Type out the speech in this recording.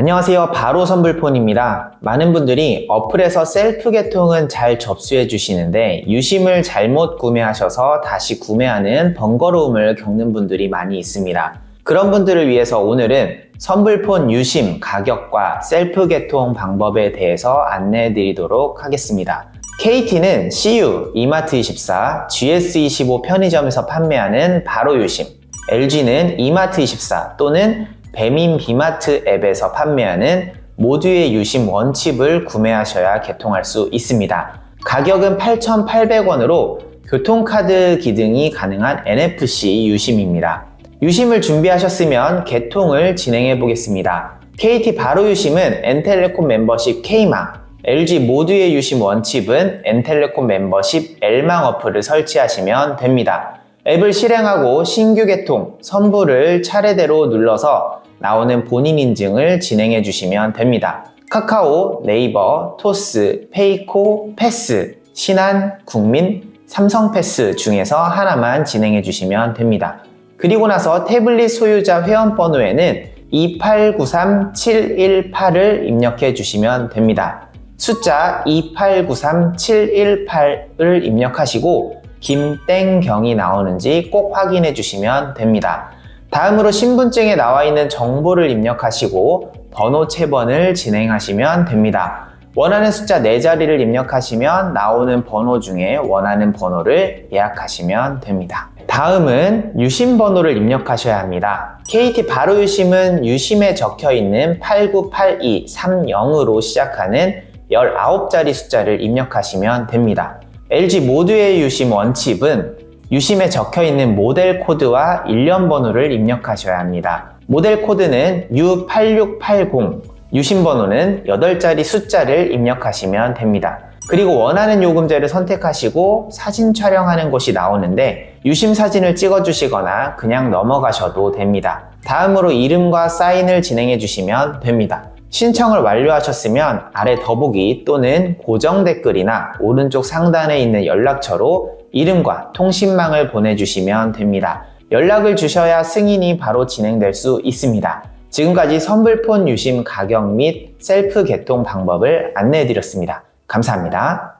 안녕하세요. 바로 선불폰입니다. 많은 분들이 어플에서 셀프 개통은 잘 접수해 주시는데 유심을 잘못 구매하셔서 다시 구매하는 번거로움을 겪는 분들이 많이 있습니다. 그런 분들을 위해서 오늘은 선불폰 유심 가격과 셀프 개통 방법에 대해서 안내해 드리도록 하겠습니다. KT는 CU, 이마트24, GS25 편의점에서 판매하는 바로 유심, LG는 이마트24 또는 배민 비마트 앱에서 판매하는 모두의 유심 원칩을 구매하셔야 개통할 수 있습니다. 가격은 8,800원으로 교통카드 기등이 가능한 NFC 유심입니다. 유심을 준비하셨으면 개통을 진행해 보겠습니다. KT 바로 유심은 엔텔레콤 멤버십 K망, LG 모두의 유심 원칩은 엔텔레콤 멤버십 L망 어플을 설치하시면 됩니다. 앱을 실행하고 신규 개통, 선불을 차례대로 눌러서 나오는 본인 인증을 진행해 주시면 됩니다. 카카오, 네이버, 토스, 페이코, 패스, 신한, 국민, 삼성패스 중에서 하나만 진행해 주시면 됩니다. 그리고 나서 태블릿 소유자 회원 번호에는 2893718을 입력해 주시면 됩니다. 숫자 2893718을 입력하시고 김땡경이 나오는지 꼭 확인해 주시면 됩니다. 다음으로 신분증에 나와 있는 정보를 입력하시고 번호 채번을 진행하시면 됩니다. 원하는 숫자 4자리를 입력하시면 나오는 번호 중에 원하는 번호를 예약하시면 됩니다. 다음은 유심 번호를 입력하셔야 합니다. KT 바로 유심은 유심에 적혀 있는 898230으로 시작하는 19자리 숫자를 입력하시면 됩니다. LG 모두의 유심 원칩은 유심에 적혀 있는 모델 코드와 일련 번호를 입력하셔야 합니다. 모델 코드는 U8680, 유심 번호는 8자리 숫자를 입력하시면 됩니다. 그리고 원하는 요금제를 선택하시고 사진 촬영하는 곳이 나오는데 유심 사진을 찍어 주시거나 그냥 넘어가셔도 됩니다. 다음으로 이름과 사인을 진행해 주시면 됩니다. 신청을 완료하셨으면 아래 더보기 또는 고정 댓글이나 오른쪽 상단에 있는 연락처로 이름과 통신망을 보내주시면 됩니다. 연락을 주셔야 승인이 바로 진행될 수 있습니다. 지금까지 선불폰 유심 가격 및 셀프 개통 방법을 안내해 드렸습니다. 감사합니다.